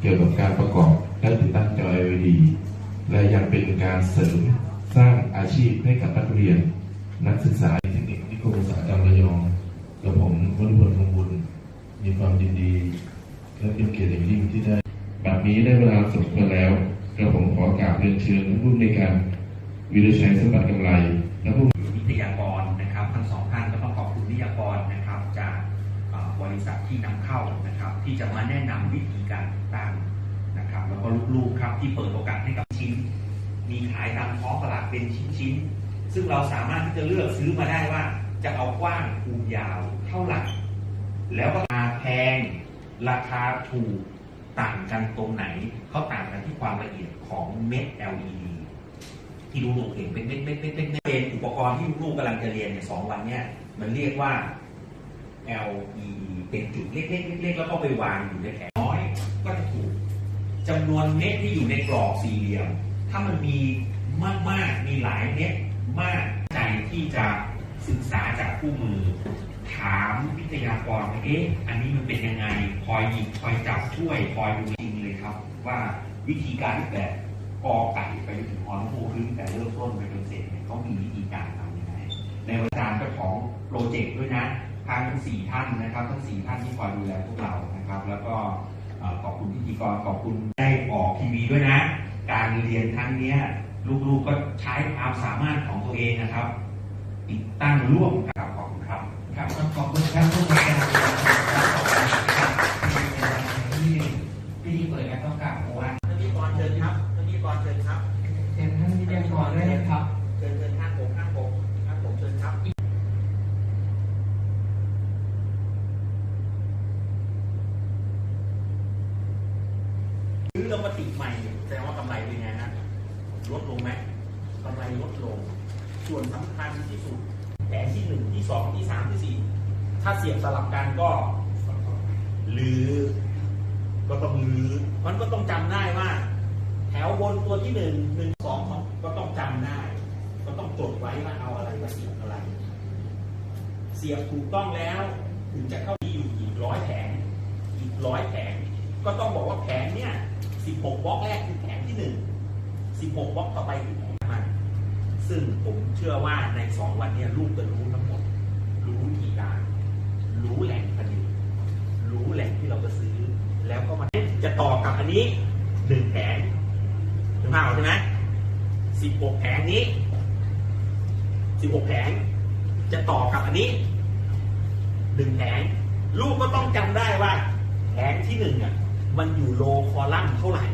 เกี่ยวกับการประกอบและติดตั้งจอ LED และยังเป็นการเสริมสร้างอาชีพให้กับนักเรียน นักศึกษาเทคนิคนิคมอุตสาหกรรมระยองและผมวรุพลคงบุญ มีความยินดี และเป็นเกียรติอย่างยิ่งที่ได้แบบนี้ได้เวลาสมควรแล้วกระผมขอกราบเรียนเชิญผู้ในการวิรชัยสมบัติกำไรและผู้ ริษัทที่นำเข้านะครับ ที่จะมาแนะนำวิธีการติดตั้งนะครับ แล้วก็ลูกๆครับที่เปิดโอกาสให้กับชิ้น มีขายตามท้องตลาดเป็นชิ้นๆซึ่งเราสามารถที่จะเลือกซื้อมาได้ว่า จะเอากว้างคูณยาวเท่าไหร่แล้วราคาแพงราคาถูกต่างกันตรงไหนเขาต่างกันที่ความละเอียดของเม็ด LED ที่ลูกๆเห็นเป็นเม็ดเม็ดเม็ดเม็ดเม็ดเป็นอุปกรณ์ที่ลูกๆกำลังจะเรียนเนี่ยสองวันเนี่ยมันเรียกว่า L E เป็นจุดเล็กๆเล็กๆแล้วก็ไปวางอยู่ในแผงน้อยก็จะถูกจำนวนเม็ดที่อยู่ในกรอบสี่เหลี่ยม ถ้ามันมีมากๆมีหลายเม็ดมากใจที่จะศึกษาจากผู้มือ ถามวิทยากรว่าเอ๊ะอันนี้มันเป็นยังไงคอยหยิบคอยจับช่วยคอยดูจริงเลยครับ ว่าวิธีการแบบกอไก่ไปจนถึงฮอนโฮคือแต่เริ่มต้นไปจนเสร็จเนี่ยเขามีวิธีการทำยังไงในอาจารย์เจ้าของโปรเจกต์ด้วยนะ ทางทั้งสี่ท่านนะครับ ทั้งสี่ท่านที่คอยดูแลพวกเรานะครับ แล้วก็ขอบคุณพิธีกรขอบคุณได้ออกทีวีด้วยนะ การเรียนครั้งนี้ลูกๆก็ใช้ความสามารถของตัวเองนะครับ ติดตั้งร่วมกับขอบคุณครับครับขอบคุณครับผู้บริการที่พิธีเปิดการต้องกล่าวว่าพิธีกรเชิญครับพิธีกรเชิญครับเชิญท่านวิทยากรด้วยนะครับ เชิญเชิญข้างผมข้างผมข้างผมเชิญครับ ซื้อแล้วมาติดใหม่แสดงว่ากำไรเป็นไงฮะลดลงไหมกำไรลดลง ส่วนสำคัญที่สุดแผนที่หนึ่งที่สองที่สามที่สี่ถ้าเสียบสลับกันก็หรือก็ต้องหรือมันก็ต้องจำได้ว่า แถวบนตัวที่หนึ่งหนึ่งสองก็ต้องจำได้ ก็ต้องจดไว้ว่าเอาอะไรมาเสียบอะไร เสียบถูกต้องแล้ว ถึงจะเข้าที่อยู่อีกร้อยแผง อีกร้อยแผง ก็ต้องบอกว่าแผงเนี่ยสิ บล็อกแรกคือแผงที่หนึ่งสิบหกบล็อกต่อไปคือแผงมันซึ่งผมเชื่อว่าในสองวันนี้ลูกจะรู้ทั้งหมด รู้วิธีการ รู้แหล่งผลิตรู้แหล่งที่เราจะซื้อ แล้วก็มาจะต่อกับอันนี้หนึ่งแผงถึงภาพออใช่ไหมสิบหกแผงนี้สิบหกแผงจะต่อกับอันนี้หนึ่งแผงลูกก็ต้องจำได้ว่าแผงที่หนึ่งอะมันอยู่โลคอลัมน์เท่าไหร่